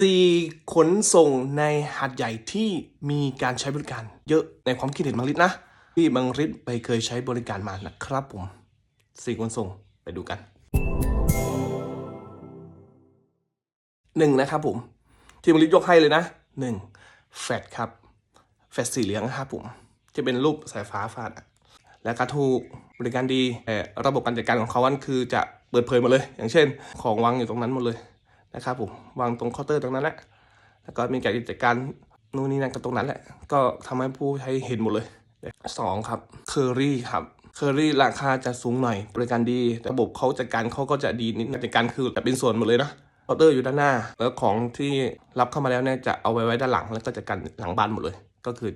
สี่ขนส่งในหาดใหญ่ที่มีการใช้บริการเยอะในความคิดเห็นบางฤทธิ์นะที่บางฤทธิ์ไปเคยใช้บริการมานะครับผมสี่ขนส่งไปดูกันหนึ่งนะครับผมที่บางฤทธิ์ยกให้เลยนะหนึ่งแฟดครับแฟดสีเหลืองนะครับผมจะเป็นรูปสายฟ้าฟาดและก็ถูกบริการดีแต่ระบบการจัดการของเขาอันคือจะเปิดเผยหมดเลย อย่างเช่น ของวางอยู่ตรงนั้นหมดเลย นะครับผมวางตรงเคาน์เตอร์ตรงนั้นแหละแล้วก็มีการจัดการนู่นนี่นั่นกันตรงนั้นแหละ ก็ทำให้ผู้ใช้เห็นหมดเลยสองครับเคอรี่ครับเคอรี่ราคาจะสูงหน่อยบริการดีระบบเขาจัดการเขาก็จะดีนิดจัดการคือแบบเป็นส่วนหมดเลยนะเคาน์เตอร์อยู่ด้านหน้า แล้วของที่รับเข้ามาแล้วเนี่ยจะเอาไว้ไว้ด้านหลัง แล้วก็จัดการหลังบ้านหมดเลย ก็คือ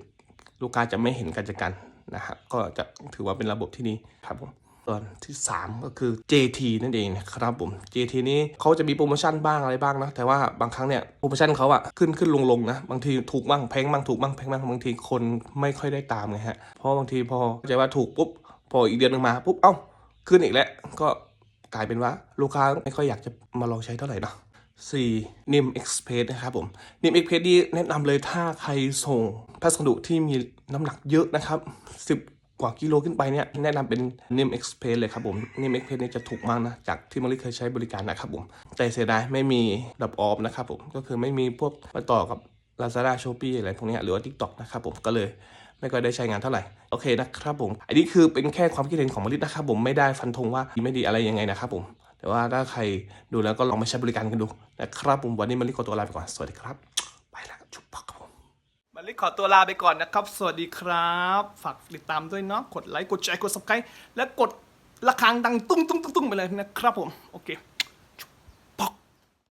ลูกค้าจะไม่เห็นการจัดการนะฮะก็จะถือว่าเป็นระบบที่ดีครับผม ส่วนที่ 3 ก็คือ JT นั่นเองนะครับผม JT นี้เขาจะมีโปรโมชั่นบ้างอะไรบ้างนะ แต่ว่าบางครั้งเนี่ยโปรโมชั่นเขาอะขึ้นขึ้นลงลงนะ บางทีถูกบ้างแพงบ้างถูกบ้างแพงบ้างบางทีคนไม่ค่อยได้ตามไงฮะ เพราะบางทีพอใจว่าถูกปุ๊บพออีกเดือนหนึงมาปุ๊บเอ้าขึ้นอีกแล้วก็กลายเป็นว่าลูกค้าไม่ค่อยอยากจะมาลองใช้เท่าไหร่เนาะ4 NIM Express นะครับผม NIM Express นี่แนะนำเลยถ้าใครส่งพัสดุที่มีน้ำหนักเยอะนะครับ10 กว่ากิโลขึ้นไปเนี่ยแนะนำเป็น NIM Express เลยครับผม NIM Express เนี่ยจะถูกมากนะ จากที่มาริเคยใช้บริการนะครับผม แต่เสียดายไม่มีดับออฟนะครับผม ก็คือไม่มีพวกมาต่อกับ Lazada Shopee อะไรพวกนี้หรือว่า TikTok นะครับผมก็เลยไม่ค่อยได้ใช้งานเท่าไหร่ โอเคนะครับผม อันนี้คือเป็นแค่ความคิดเห็นของมริษนะครับผมไม่ได้ฟันธงว่าดีไม่ดีอะไรยังไงนะครับผม แต่ว่าถ้าใครดูแล้วก็ลองมาใช้บริการกันดูนะครับผมวันนี้มริษขอตัวลาไปก่อนสวัสดีครับ ไปแล้วจุ๊บปักครับผม มาลิขอตัวลาไปก่อนนะครับ สวัสดีครับ ฝากติดตามด้วยเนาะ กดไลค์ กดแชร์ กด subscribe และกดระฆังดังตุ้งตุ้งตุ้งตุ้งไปเลยนะครับผม โอเค